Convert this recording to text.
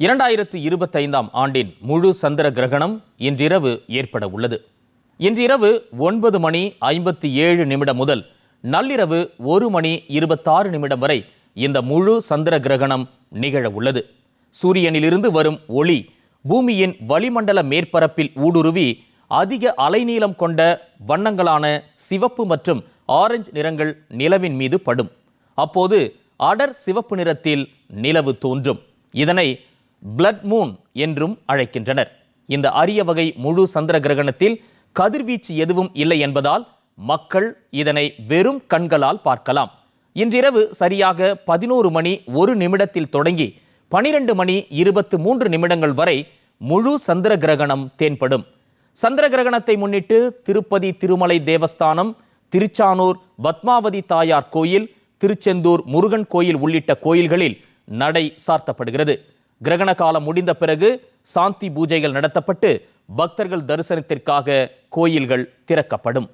இரண்டாயிரத்து இருபத்தைந்தாம் ஆண்டின் முழு சந்திர கிரகணம் இன்றிரவு ஏற்பட உள்ளது இன்றிரவு ஒன்பது மணி ஐம்பத்தி ஏழு நிமிடம் முதல் நள்ளிரவு ஒரு மணி இருபத்தாறு நிமிடம் வரை இந்த முழு சந்திர கிரகணம் நிகழ உள்ளது சூரியனிலிருந்து வரும் ஒளி பூமியின் வளிமண்டல மேற்பரப்பில் ஊடுருவி அதிக அலைநீளம் கொண்ட வண்ணங்களான சிவப்பு மற்றும் ஆரஞ்சு நிறங்கள் நிலவின் மீது படும். அப்போது அடர் சிவப்பு நிறத்தில் நிலவு தோன்றும். இதனை பிளட் மூன் என்றும் அழைக்கின்றனர். இந்த அரிய வகை முழு சந்திர கிரகணத்தில் கதிர்வீச்சு எதுவும் இல்லை என்பதால் மக்கள் இதனை வெறும் கண்களால் பார்க்கலாம். இன்றிரவு சரியாக பதினோரு மணி ஒரு நிமிடத்தில் தொடங்கி பனிரெண்டு மணி இருபத்து மூன்று நிமிடங்கள் வரை முழு சந்திர கிரகணம் தென்படும். சந்திர கிரகணத்தை முன்னிட்டு திருப்பதி திருமலை தேவஸ்தானம் திருச்சானூர் பத்மாவதி தாயார் கோயில் திருச்செந்தூர் முருகன் கோயில் உள்ளிட்ட கோயில்களில் நடை சார்த்தப்படுகிறது. கிரகண காலம் முடிந்த பிறகு சாந்தி பூஜைகள் நடத்தப்பட்டு பக்தர்கள் தரிசனத்திற்காக கோயில்கள் திறக்கப்படும்.